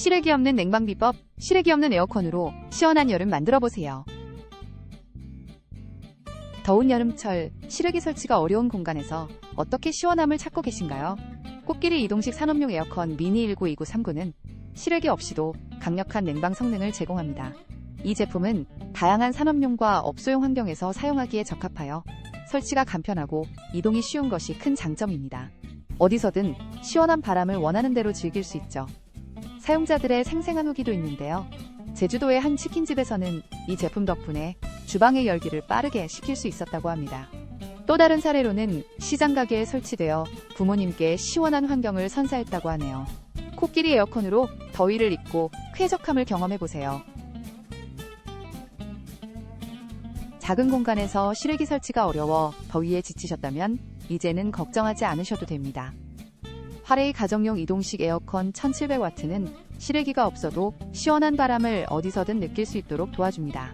실외기 없는 냉방 비법, 실외기 없는 에어컨으로 시원한 여름 만들어 보세요. 더운 여름철 실외기 설치가 어려운 공간에서 어떻게 시원함을 찾고 계신가요? 코끼리 이동식 산업용 에어컨 미니 192939는 실외기 없이도 강력한 냉방 성능을 제공합니다. 이 제품은 다양한 산업용과 업소용 환경에서 사용하기에 적합하여 설치가 간편하고 이동이 쉬운 것이 큰 장점입니다. 어디서든 시원한 바람을 원하는 대로 즐길 수 있죠. 사용자들의 생생한 후기도 있는데요. 제주도의 한 치킨집에서는 이 제품 덕분에 주방의 열기를 빠르게 식힐 수 있었다고 합니다. 또 다른 사례로는 시장 가게에 설치되어 부모님께 시원한 환경을 선사했다고 하네요. 코끼리 에어컨으로 더위를 잊고 쾌적함을 경험해 보세요. 작은 공간에서 실외기 설치가 어려워 더위에 지치셨다면 이제는 걱정하지 않으셔도 됩니다. 화레이 가정용 이동식 에어컨 1700W는 실외기가 없어도 시원한 바람을 어디서든 느낄 수 있도록 도와줍니다.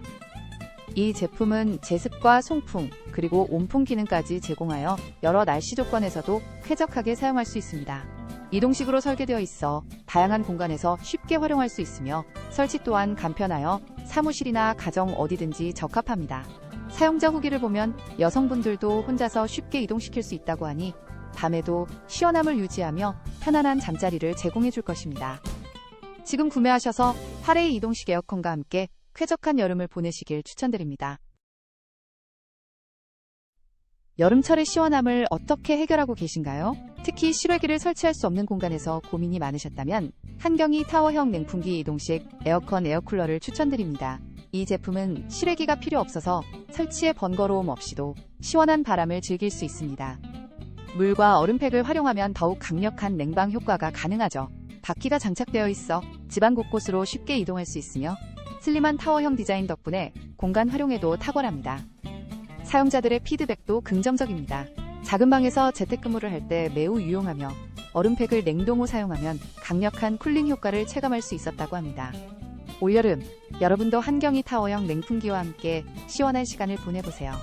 이 제품은 제습과 송풍, 그리고 온풍 기능까지 제공하여 여러 날씨 조건에서도 쾌적하게 사용할 수 있습니다. 이동식으로 설계되어 있어 다양한 공간에서 쉽게 활용할 수 있으며 설치 또한 간편하여 사무실이나 가정 어디든지 적합합니다. 사용자 후기를 보면 여성분들도 혼자서 쉽게 이동시킬 수 있다고 하니 밤에도 시원함을 유지하며 편안한 잠자리를 제공해 줄 것입니다. 지금 구매하셔서 화레이 이동식 에어컨과 함께 쾌적한 여름을 보내시길 추천드립니다. 여름철의 시원함을 어떻게 해결하고 계신가요? 특히 실외기를 설치할 수 없는 공간에서 고민이 많으셨다면 한경이 타워형 냉풍기 이동식 에어컨 에어쿨러를 추천드립니다. 이 제품은 실외기가 필요 없어서 설치에 번거로움 없이도 시원한 바람을 즐길 수 있습니다. 물과 얼음팩을 활용하면 더욱 강력한 냉방 효과가 가능하죠. 바퀴가 장착되어 있어 집안 곳곳으로 쉽게 이동할 수 있으며 슬림한 타워형 디자인 덕분에 공간 활용에도 탁월합니다. 사용자들의 피드백도 긍정적입니다. 작은 방에서 재택근무를 할 때 매우 유용하며 얼음팩을 냉동 후 사용하면 강력한 쿨링 효과를 체감할 수 있었다고 합니다. 올여름 여러분도 한경이 타워형 냉풍기와 함께 시원한 시간을 보내보세요.